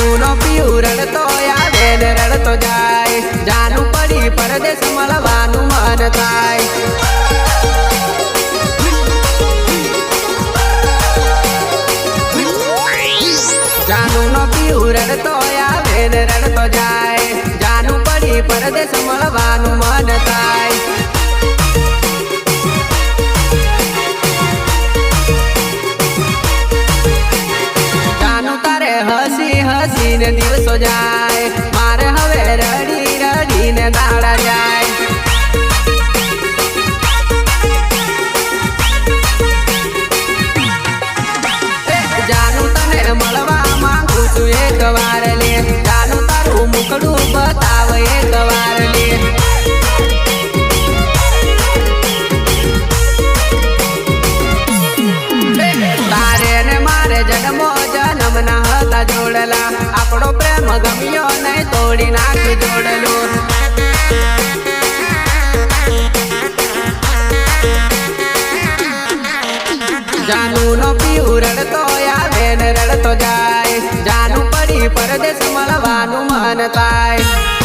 જાનું નો પીયું રડતો આવે ને રડતો જાય. જાનું પડી પરદેશ મળવાનું મન થાય. જાનું નો પીયું રડતો આવે ને રડતો જાય. જાનું પડી પરદેશ મળવાનું મન થાય. આપણો પ્રેમ ગમ્યો નહીં તોડી નાખ જોડલો. જાનુ નો પીવું રડતો આવે ને રડતો જાય. જાનુ પડી પરદેશ મળવાનું મન થાય.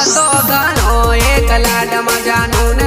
હતો ઘણો એક લાડમાં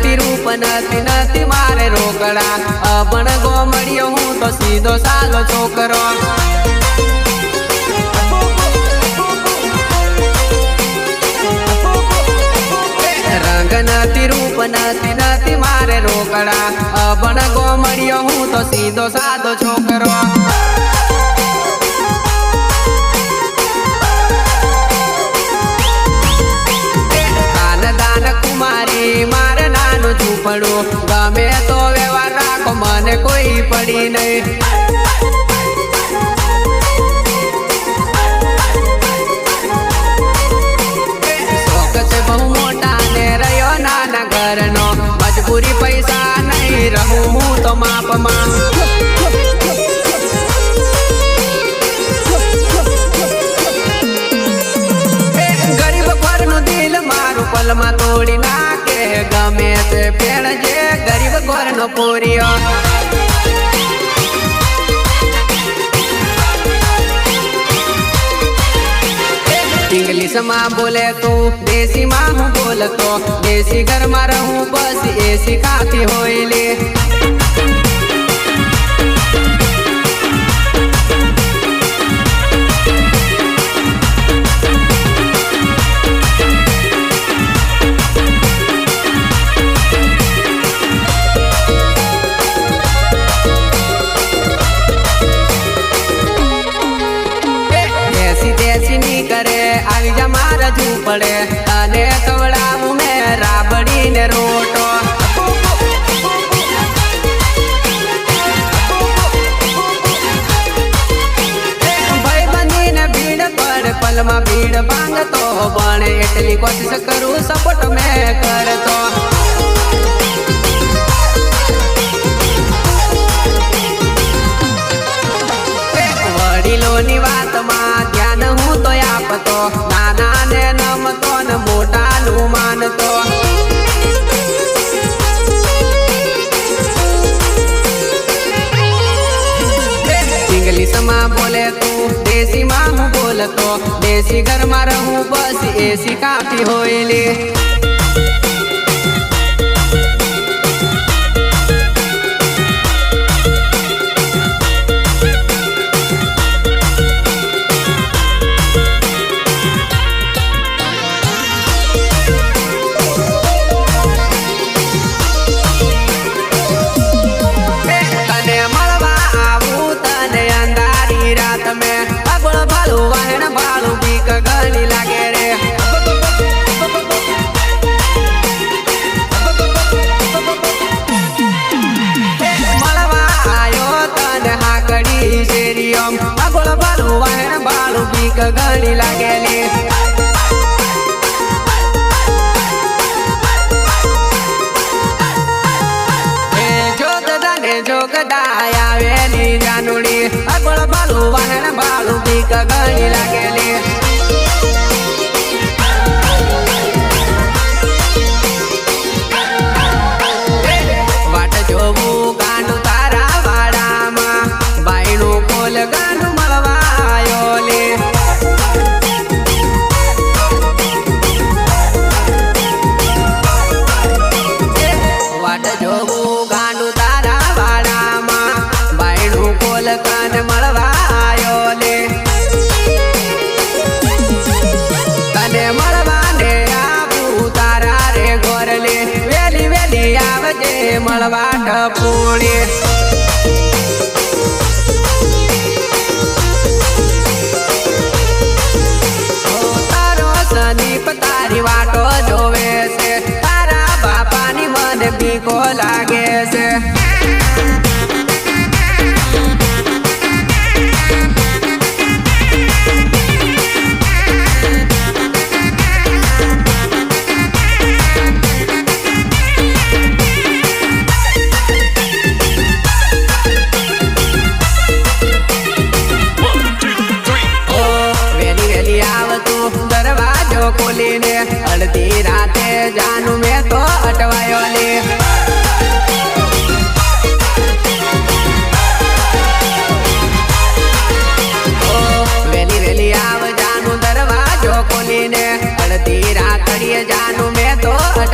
નથી રૂપ નથી નથી મારે રોકડા. અભણ ગોમડિયો હું તો સીધો સાલો છોકરો. રંગ નથી રૂપ નથી નથી મારે રોકડા. અભણ ગોમડિયો હું તો સીધો સાદો છોકરો. નાનું ગમે તો વ્યવહાર રાખો કોઈ પડી નહીં. શોખ બહુ મોટા ને રહ્યો નાના ઘરનો. મજબૂરી પૈસા નહીં, રહું હું તો માપમાં. દિલ મારું પલમાં તોડી નાખે. no poria इंग्लिश माँ बोले तो देसी माँ हूँ बोल तो। देसी घर में रहूँ, बस एसी काफ़ी होइले। પડે અને ખવડાવું મેં રાબડીને રોટો. પલમાં ભીડ ભાંગતો પણ એટલી કોશિશ કરું સપોર્ટ મેં કર. દેશી માં બોલતો. દેશી ઘરમાં રહું બસ એસી કાફી હોયલી ઘણી લાગેલી જોગદાય આવેલી જાનુડી અગળ બાલુ વાહણ બાલુ પીક ઘણી લાગેલી તળવાટ પૂળી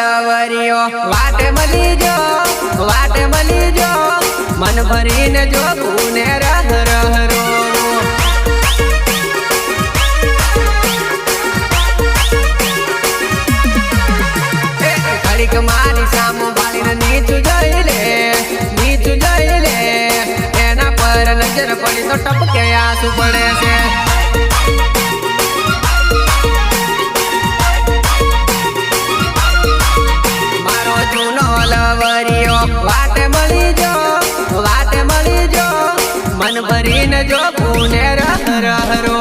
લવરીઓ વાટ મળી વાટ મળી મન ભરીને જો ને રહ રહ મારી સામુ બાળીને નીચું જઈ લે, નીચું જઈ લે. તો ટપકે પડે છે. જો ગુનેર હર હરો